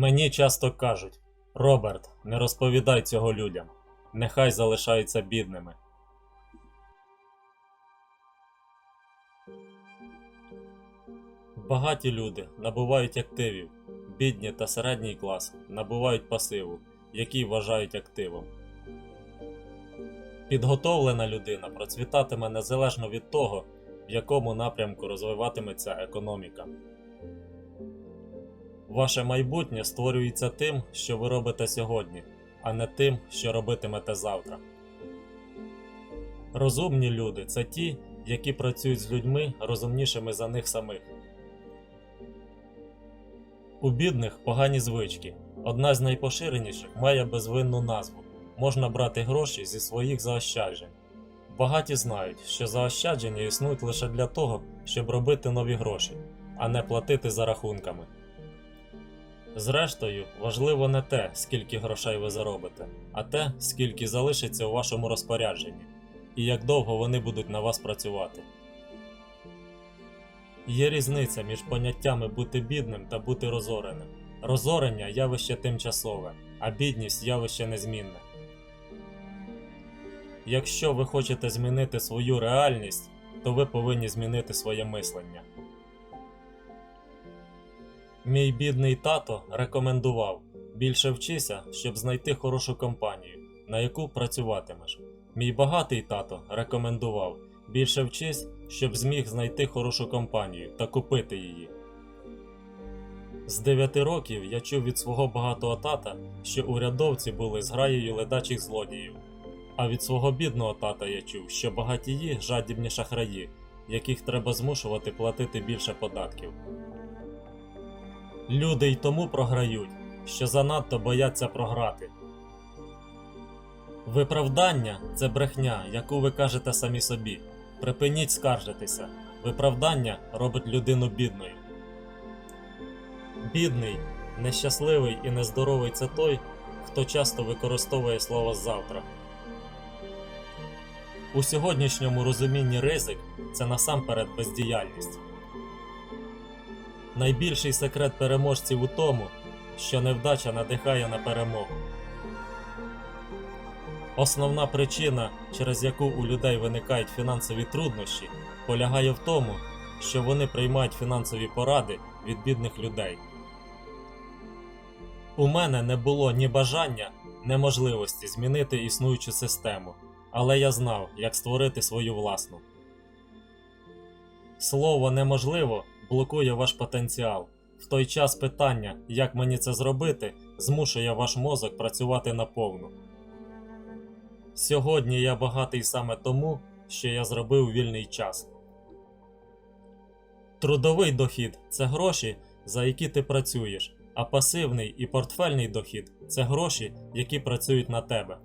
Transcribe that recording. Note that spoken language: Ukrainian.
Мені часто кажуть: Роберт, не розповідай цього людям. Нехай залишаються бідними. Багаті люди набувають активів, бідні та середній клас набувають пасиву, який вважають активом. Підготовлена людина процвітатиме незалежно від того, в якому напрямку розвиватиметься економіка. Ваше майбутнє створюється тим, що ви робите сьогодні, а не тим, що робитимете завтра. Розумні люди це ті, які працюють з людьми розумнішими за них самих. У бідних погані звички. Одна з найпоширеніших має безвинну назву. Можна брати гроші зі своїх заощаджень. Багаті знають, що заощадження існують лише для того, щоб робити нові гроші, а не платити за рахунками. Зрештою, важливо не те, скільки грошей ви заробите, а те, скільки залишиться у вашому розпорядженні, і як довго вони будуть на вас працювати. Є різниця між поняттями бути бідним та бути розореним. Розорення явище тимчасове, а бідність явище незмінне. Якщо ви хочете змінити свою реальність, то ви повинні змінити своє мислення. Мій бідний тато рекомендував більше вчися, щоб знайти хорошу компанію, на яку працюватимеш. Мій багатий тато рекомендував більше вчись, щоб зміг знайти хорошу компанію та купити її. З 9 років я чув від свого багатого тата, що урядовці були зграєю ледачих злодіїв. А від свого бідного тата я чув, що багатії жадібні шахраї, яких треба змушувати платити більше податків. Люди й тому програють, що занадто бояться програти. Виправдання це брехня, яку ви кажете самі собі. Припиніть скаржитися. Виправдання робить людину бідною. Бідний, нещасливий і нездоровий це той, хто часто використовує слово завтра. У сьогоднішньому розумінні ризик це насамперед бездіяльність. Найбільший секрет переможців у тому, що невдача надихає на перемогу. Основна причина, через яку у людей виникають фінансові труднощі, полягає в тому, що вони приймають фінансові поради від бідних людей. У мене не було ні бажання, ні можливості змінити існуючу систему, але я знав, як створити свою власну. Слово неможливо блокує ваш потенціал. В той час питання, як мені це зробити, змушує ваш мозок працювати наповну. Сьогодні я багатий саме тому, що я зробив вільний час. Трудовий дохід це гроші, за які ти працюєш, а пасивний і портфельний дохід це гроші, які працюють на тебе.